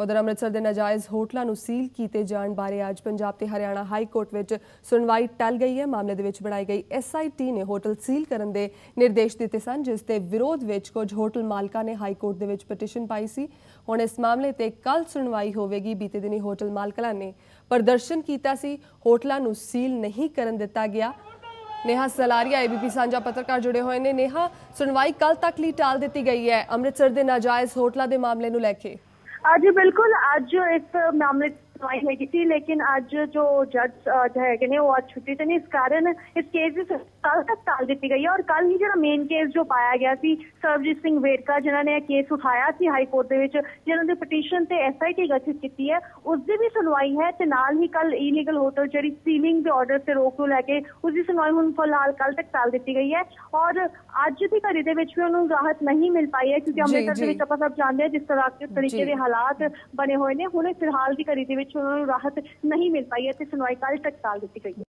ਉਧਰ ਅੰਮ੍ਰਿਤਸਰ ਦੇ ਨਾਜਾਇਜ਼ ਹੋਟਲਾਂ ਨੂੰ ਸੀਲ ਕੀਤੇ ਜਾਣ ਬਾਰੇ ਅੱਜ ਪੰਜਾਬ ਤੇ ਹਰਿਆਣਾ ਹਾਈ ਕੋਰਟ ਵਿੱਚ ਸੁਣਵਾਈ ਟਲ ਗਈ ਹੈ। ਮਾਮਲੇ ਦੇ ਵਿੱਚ ਬਣਾਈ ਗਈ ਐਸਆਈਟੀ ਨੇ ਹੋਟਲ ਸੀਲ ਕਰਨ ਦੇ ਨਿਰਦੇਸ਼ ਦਿੱਤੇ ਸਨ, ਜਿਸ ਦੇ ਵਿਰੋਧ ਵਿੱਚ ਕੁਝ ਹੋਟਲ ਮਾਲਕਾਂ ਨੇ ਹਾਈ ਕੋਰਟ ਦੇ ਵਿੱਚ ਪਟੀਸ਼ਨ ਪਾਈ ਸੀ। ਹੁਣ ਇਸ ਮਾਮਲੇ ਤੇ ਕੱਲ ਸੁਣਵਾਈ ਹੋਵੇਗੀ। ਬੀਤੇ ਦਿਨੀ ਹੋਟਲ ਮਾਲਕਾਂ ਨੇ ਪ੍ਰਦਰਸ਼ਨ ਕੀਤਾ ਸੀ। ਹੋਟਲਾਂ ਨੂੰ ਸੀਲ ਨਹੀਂ ਕਰਨ ਦਿੱਤਾ ਗਿਆ। ਨੇਹਾ ਸਲਾਰੀਆ ਏਬੀਪੀ ਸਾਂਝਾ ਪੱਤਰਕਾਰ ਜੁੜੇ ਹੋਏ ਨੇ। ਨੇਹਾ, ਸੁਣਵਾਈ ਕੱਲ ਤੱਕ ਲਈ ਟਾਲ ਦਿੱਤੀ ਗਈ ਹੈ। ਅੰਮ੍ਰਿਤਸਰ ਦੇ ਨਾਜਾਇਜ਼ ਹੋਟਲਾਂ ਦੇ ਮਾਮਲੇ ਨੂੰ ਲੈ ਕੇ ਅੱਜ ਬਿਲਕੁਲ ਅੱਜ ਇਸ ਮਾਮਲੇ 'ਚ ਸੁਣਵਾਈ ਹੈਗੀ ਸੀ ਲੇਕਿਨ ਅੱਜ ਜੋ ਜੱਜ ਹੈਗੇ ਨੇ ਉਹ ਅੱਜ ਛੁੱਟੀ ਤੇ ਨੇ ਇਸ ਕਾਰਨ ਇਸ ਕੇਸ ਦੀ ਕੱਲ ਤੱਕ ਟਾਲ ਦਿੱਤੀ ਗਈ ਹੈ ਔਰ ਕੱਲ ਹੀ ਜਿਹੜਾ ਮੇਨ ਕੇਸ ਜੋ ਪਾਇਆ ਗਿਆ ਸੀ ਸਰਬਜੀਤ ਸਿੰਘ ਵੇਰਕਾ ਜਿਨ੍ਹਾਂ ਨੇ ਇਹ ਕੇਸ ਉਠਾਇਆ ਸੀ ਹਾਈ ਕੋਰਟ ਦੇ ਵਿੱਚ ਜਿਨ੍ਹਾਂ ਦੇ ਪਟੀਸ਼ਨ ਤੇ ਐਸਆਈਟੀ ਗਠਿਤ ਕੀਤੀ ਹੈ ਉਸ ਦੀ ਵੀ ਸੁਣਵਾਈ ਹੈ ਤੇ ਨਾਲ ਹੀ ਕੱਲ ਇਲੀਗਲ ਹੋਟਲ ਜਿਹੜੀ ਸੀਲਿੰਗ ਦੇ ਆਰਡਰ ਤੇ ਰੋਕ ਨੂੰ ਲੈ ਕੇ ਉਸ ਦੀ ਸੁਣਵਾਈ ਹੁਣ ਫਿਲਹਾਲ ਕੱਲ ਤੱਕ ਟਾਲ ਦਿੱਤੀ ਗਈ ਹੈ ਔਰ ਅੱਜ ਦੀ ਘੜੀ ਦੇ ਵਿੱਚ ਵੀ ਉਹਨੂੰ ਰਾਹਤ ਨਹੀਂ ਮਿਲ ਪਾਈ ਹੈ ਕਿਉਂਕਿ ਅੰਮ੍ਰਿਤਸਰ। ਦੇ ਵਿੱਚ ਆਪਾਂ ਸਭ ਜਾਣਦੇ ਹਾਂ ਜਿਸ ਤਰ੍ਹਾਂ ਦੇ ਤਰੀਕੇ। ਦੇ ਹਾਲਾਤ ਬਣੇ ਹੋਏ ਨੇ ਹੁਣ ਫਿਲਹਾਲ ਦੀ ਘੜੀ ਦੇ ਵਿੱਚ ਉਹਨਾਂ ਨੂੰ ਰਾਹਤ ਨਹੀਂ ਮਿਲ ਪਾਈ ਅਤੇ ਸੁਣਵਾਈ ਕੱਲ ਤੱਕ ਟਾਲ ਦਿੱਤੀ ਗਈ ਹੈ।